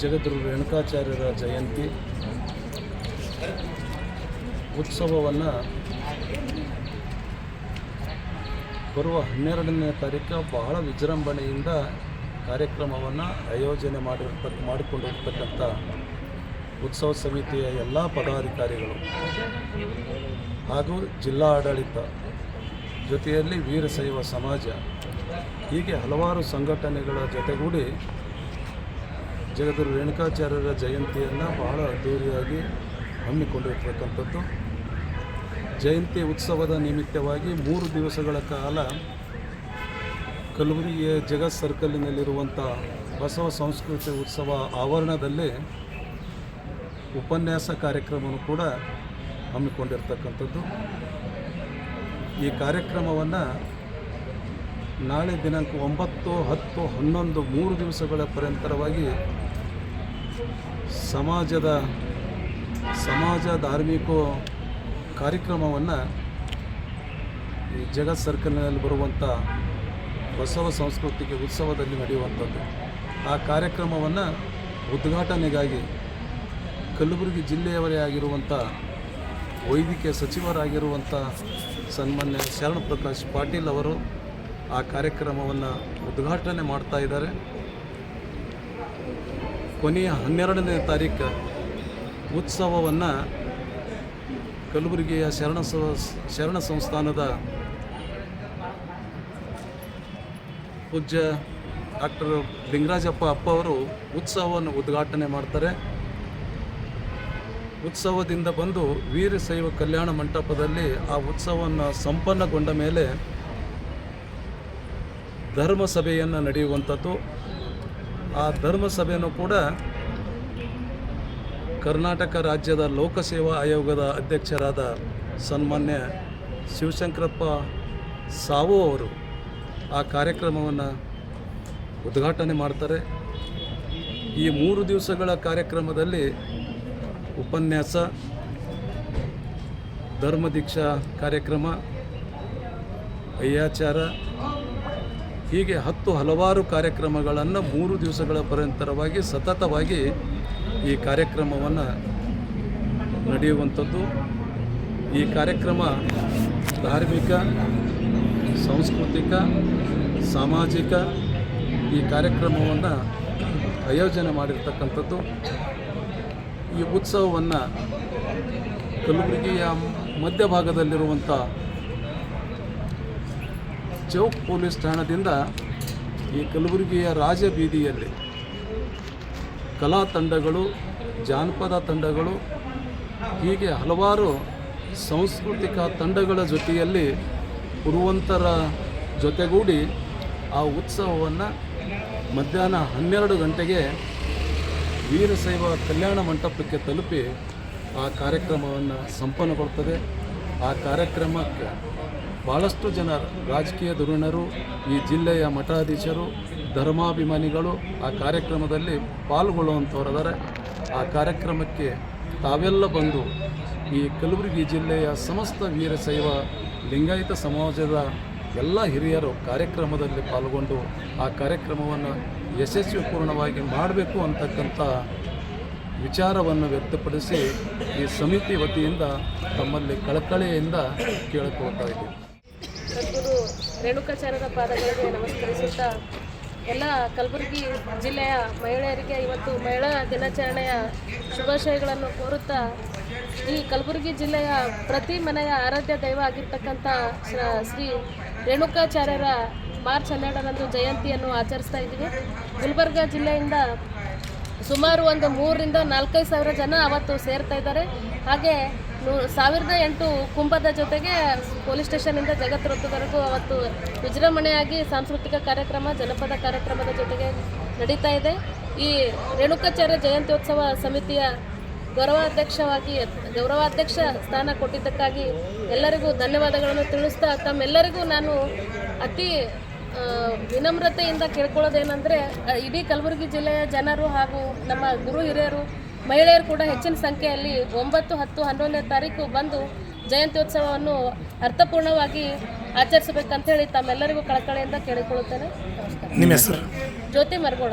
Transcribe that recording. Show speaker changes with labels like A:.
A: ಜಗದ್ಗುರು ರೇಣುಕಾಚಾರ್ಯರ ಜಯಂತಿ. ಉತ್ಸವವನ್ನು ಬರುವ ಹನ್ನೆರಡನೇ ತಾರೀಕು ಬಹಳ ವಿಜೃಂಭಣೆಯಿಂದ ಕಾರ್ಯಕ್ರಮವನ್ನು ಆಯೋಜನೆ ಮಾಡಿರ್ತಕ್ಕ ಮಾಡಿಕೊಂಡಿರ್ತಕ್ಕಂಥ ಉತ್ಸವ ಸಮಿತಿಯ ಎಲ್ಲ ಪದಾಧಿಕಾರಿಗಳು ಹಾಗೂ ಜಿಲ್ಲಾ ಆಡಳಿತ ಜೊತೆಯಲ್ಲಿ ವೀರಶೈವ ಸಮಾಜ ಹೀಗೆ ಹಲವಾರು ಸಂಘಟನೆಗಳ ಜೊತೆಗೂಡಿ ಜಗದ್ಗುರು ರೇಣುಕಾಚಾರ್ಯರ ಜಯಂತಿಯನ್ನು ಬಹಳ ಅದ್ಧೂರಿಯಾಗಿ ಹಮ್ಮಿಕೊಂಡಿರ್ತಕ್ಕಂಥದ್ದು. ಜಯಂತಿ ಉತ್ಸವದ ನಿಮಿತ್ತವಾಗಿ ಮೂರು ದಿವಸಗಳ ಕಾಲ ಕಲಬುರಗಿಯ ಜಗತ್ ಸರ್ಕಲ್ನಲ್ಲಿರುವಂಥ ಬಸವ ಸಂಸ್ಕೃತಿ ಉತ್ಸವ ಆವರಣದಲ್ಲಿ ಉಪನ್ಯಾಸ ಕಾರ್ಯಕ್ರಮವನ್ನು ಕೂಡ ಹಮ್ಮಿಕೊಂಡಿರ್ತಕ್ಕಂಥದ್ದು. ಈ ಕಾರ್ಯಕ್ರಮವನ್ನು ನಾಳೆ ದಿನಾಂಕ ಒಂಬತ್ತು, ಹತ್ತು, ಹನ್ನೊಂದು, ಮೂರು ದಿವಸಗಳ ಪರ್ಯಂತರವಾಗಿ ಸಮಾಜದ ಸಮಾಜ ಧಾರ್ಮಿಕ ಕಾರ್ಯಕ್ರಮವನ್ನು ಈ ಜಗತ್ ಸರ್ಕಲ್ನಲ್ಲಿ ಬರುವಂಥ ಬಸವ ಸಾಂಸ್ಕೃತಿಕ ಉತ್ಸವದಲ್ಲಿ ನಡೆಯುವಂಥದ್ದು. ಆ ಕಾರ್ಯಕ್ರಮವನ್ನು ಉದ್ಘಾಟನೆಗಾಗಿ ಕಲಬುರಗಿ ಜಿಲ್ಲೆಯವರೇ ಆಗಿರುವಂಥ ವೈದ್ಯಕೀಯ ಸಚಿವರಾಗಿರುವಂಥ ಸನ್ಮಾನ್ಯ ಶರಣ ಪ್ರಕಾಶ್ ಪಾಟೀಲ್ ಅವರು ಆ ಕಾರ್ಯಕ್ರಮವನ್ನು ಉದ್ಘಾಟನೆ ಮಾಡ್ತಾ ಇದ್ದಾರೆ. ಕೊನೆಯ ಹನ್ನೆರಡನೇ ತಾರೀಕು ಉತ್ಸವವನ್ನು ಕಲಬುರಗಿಯ ಶರಣ ಶರಣ ಸಂಸ್ಥಾನದ ಪೂಜ್ಯ ಡಾಕ್ಟರ್ ಲಿಂಗರಾಜಪ್ಪ ಅಪ್ಪ ಅವರು ಉತ್ಸವವನ್ನು ಉದ್ಘಾಟನೆ ಮಾಡ್ತಾರೆ. ಉತ್ಸವದಿಂದ ಬಂದು ವೀರಶೈವ ಕಲ್ಯಾಣ ಮಂಟಪದಲ್ಲಿ ಆ ಉತ್ಸವವನ್ನು ಸಂಪನ್ನಗೊಂಡ ಮೇಲೆ ಧರ್ಮ ಸಭೆಯನ್ನು ನಡೆಯುವಂಥದ್ದು. ಆ ಧರ್ಮ ಸಭೆಯನ್ನು ಕೂಡ ಕರ್ನಾಟಕ ರಾಜ್ಯದ ಲೋಕಸೇವಾ ಆಯೋಗದ ಅಧ್ಯಕ್ಷರಾದ ಸನ್ಮಾನ್ಯ ಶಿವಶಂಕರಪ್ಪ ಸಾವು ಅವರು ಆ ಕಾರ್ಯಕ್ರಮವನ್ನು ಉದ್ಘಾಟನೆ ಮಾಡ್ತಾರೆ. ಈ ಮೂರು ದಿವಸಗಳ ಕಾರ್ಯಕ್ರಮದಲ್ಲಿ ಉಪನ್ಯಾಸ ಧರ್ಮದೀಕ್ಷಾ ಕಾರ್ಯಕ್ರಮ, ಅಯ್ಯಾಚಾರ ಹೀಗೆ ಹತ್ತು ಹಲವಾರು ಕಾರ್ಯಕ್ರಮಗಳನ್ನು ಮೂರು ದಿವಸಗಳ ಪರ್ಯಂತರವಾಗಿ ಸತತವಾಗಿ ಈ ಕಾರ್ಯಕ್ರಮವನ್ನು ನಡೆಯುವಂಥದ್ದು. ಈ ಕಾರ್ಯಕ್ರಮ ಧಾರ್ಮಿಕ, ಸಾಂಸ್ಕೃತಿಕ, ಸಾಮಾಜಿಕ ಈ ಕಾರ್ಯಕ್ರಮವನ್ನು ಆಯೋಜನೆ ಮಾಡಿರ್ತಕ್ಕಂಥದ್ದು. ಈ ಉತ್ಸವವನ್ನು ಕಲಬುರಗಿಯ ಮಧ್ಯಭಾಗದಲ್ಲಿರುವಂಥ ಚೌಕ್ ಪೊಲೀಸ್ ಠಾಣದಿಂದ ಈ ಕಲಬುರಗಿಯ ರಾಜಬೀದಿಯಲ್ಲಿ ಕಲಾ ತಂಡಗಳು, ಜಾನಪದ ತಂಡಗಳು, ಹೀಗೆ ಹಲವಾರು ಸಾಂಸ್ಕೃತಿಕ ತಂಡಗಳ ಜೊತೆಯಲ್ಲಿ ಪುರುವಂತರ ಜೊತೆಗೂಡಿ ಆ ಉತ್ಸವವನ್ನು ಮಧ್ಯಾಹ್ನ ಹನ್ನೆರಡು ಗಂಟೆಗೆ ವೀರಶೈವ ಕಲ್ಯಾಣ ಮಂಟಪಕ್ಕೆ ತಲುಪಿ ಆ ಕಾರ್ಯಕ್ರಮವನ್ನು ಸಂಪನ್ನಗೊಳ್ತದೆ. ಆ ಕಾರ್ಯಕ್ರಮಕ್ಕೆ ಭಾಳಷ್ಟು ಜನ ರಾಜಕೀಯ ಧುರೀಣರು, ಈ ಜಿಲ್ಲೆಯ ಮಠಾಧೀಶರು, ಧರ್ಮಾಭಿಮಾನಿಗಳು ಆ ಕಾರ್ಯಕ್ರಮದಲ್ಲಿ ಪಾಲ್ಗೊಳ್ಳುವಂಥವ್ರಿದ್ದಾರೆ ಆ ಕಾರ್ಯಕ್ರಮಕ್ಕೆ ತಾವೆಲ್ಲ ಬಂದು ಈ ಕಲಬುರಗಿ ಜಿಲ್ಲೆಯ ಸಮಸ್ತ ವೀರಶೈವ ಲಿಂಗಾಯತ ಸಮಾಜದ ಎಲ್ಲ ಹಿರಿಯರು ಕಾರ್ಯಕ್ರಮದಲ್ಲಿ ಪಾಲ್ಗೊಂಡು ಆ ಕಾರ್ಯಕ್ರಮವನ್ನು ಯಶಸ್ವಿಪೂರ್ಣವಾಗಿ ಮಾಡಬೇಕು ಅಂತಕ್ಕಂಥ ವಿಚಾರವನ್ನು ವ್ಯಕ್ತಪಡಿಸಿ ಈ ಸಮಿತಿ ವತಿಯಿಂದ ತಮ್ಮಲ್ಲಿ ಕಳಕಳಿಯಿಂದ ಕೇಳಿಕೊಳ್ತಾ ಇದ್ದೀವಿ.
B: ರೇಣುಕಾಚಾರ್ಯರ ಪಾದಗಳಿಗೆ ನಮಸ್ಕರಿಸುತ್ತಾ, ಎಲ್ಲ ಕಲಬುರಗಿ ಜಿಲ್ಲೆಯ ಮಹಿಳೆಯರಿಗೆ ಇವತ್ತು ಮಹಿಳಾ ದಿನಾಚರಣೆಯ ಶುಭಾಶಯಗಳನ್ನು ಕೋರುತ್ತಾ, ಈ ಕಲಬುರಗಿ ಜಿಲ್ಲೆಯ ಪ್ರತಿ ಮನೆಯ ಆರಾಧ್ಯ ದೈವ ಆಗಿರ್ತಕ್ಕಂಥ ಶ್ರ- ರೇಣುಕಾಚಾರ್ಯರ ಮಾರ್ಚ್ ಹನ್ನೆರಡರಂದು ಜಯಂತಿಯನ್ನು ಆಚರಿಸ್ತಾ ಇದ್ದೀವಿ. ಗುಲ್ಬರ್ಗ ಜಿಲ್ಲೆಯಿಂದ ಸುಮಾರು ಒಂದು ಮೂರರಿಂದ ನಾಲ್ಕೈದು ಸಾವಿರ ಜನ ಅವತ್ತು ಸೇರ್ತಾ ಇದ್ದಾರೆ. ಹಾಗೆ ಸಾವಿರದ ಎಂಟು ಕುಂಭದ ಜೊತೆಗೆ ಪೊಲೀಸ್ ಸ್ಟೇಷನ್ನಿಂದ ಜಗತ್ ವೃತ್ತದವರೆಗೂ ಅವತ್ತು ವಿಜೃಂಭಣೆಯಾಗಿ ಸಾಂಸ್ಕೃತಿಕ ಕಾರ್ಯಕ್ರಮ, ಜನಪದ ಕಾರ್ಯಕ್ರಮದ ಜೊತೆಗೆ ನಡೀತಾ ಇದೆ. ಈ ರೇಣುಕಾಚಾರ್ಯ ಜಯಂತ್ಯೋತ್ಸವ ಸಮಿತಿಯ ಗೌರವಾಧ್ಯಕ್ಷವಾಗಿ, ಗೌರವಾಧ್ಯಕ್ಷ ಸ್ಥಾನ ಕೊಟ್ಟಿದ್ದಕ್ಕಾಗಿ ಎಲ್ಲರಿಗೂ ಧನ್ಯವಾದಗಳನ್ನು ತಿಳಿಸ್ತಾ, ತಮ್ಮೆಲ್ಲರಿಗೂ ನಾನು ಅತಿ ವಿನಮ್ರತೆಯಿಂದ ಕೇಳ್ಕೊಳ್ಳೋದೇನೆಂದರೆ, ಇಡೀ ಕಲಬುರಗಿ ಜಿಲ್ಲೆಯ ಜನರು ಹಾಗೂ ನಮ್ಮ ಗುರು ಹಿರಿಯರು ಮಹಿಳೆಯರು ಕೂಡ ಹೆಚ್ಚಿನ ಸಂಖ್ಯೆಯಲ್ಲಿ ಒಂಬತ್ತು ಹತ್ತು ಹನ್ನೊಂದನೇ ತಾರೀಕು ಬಂದು ಜಯಂತ್ಯೋತ್ಸವವನ್ನು ಅರ್ಥಪೂರ್ಣವಾಗಿ ಆಚರಿಸಬೇಕಂತ ಹೇಳಿ ತಮ್ಮೆಲ್ಲರಿಗೂ ಕಳಕಳಿಯಿಂದ ಕೇಳಿಕೊಳ್ಳುತ್ತೇನೆ. ನಮಸ್ಕಾರ
C: ನಿಮ್ಮ ಹೆಸರು?
B: ಜ್ಯೋತಿ ಮರಗೋಳ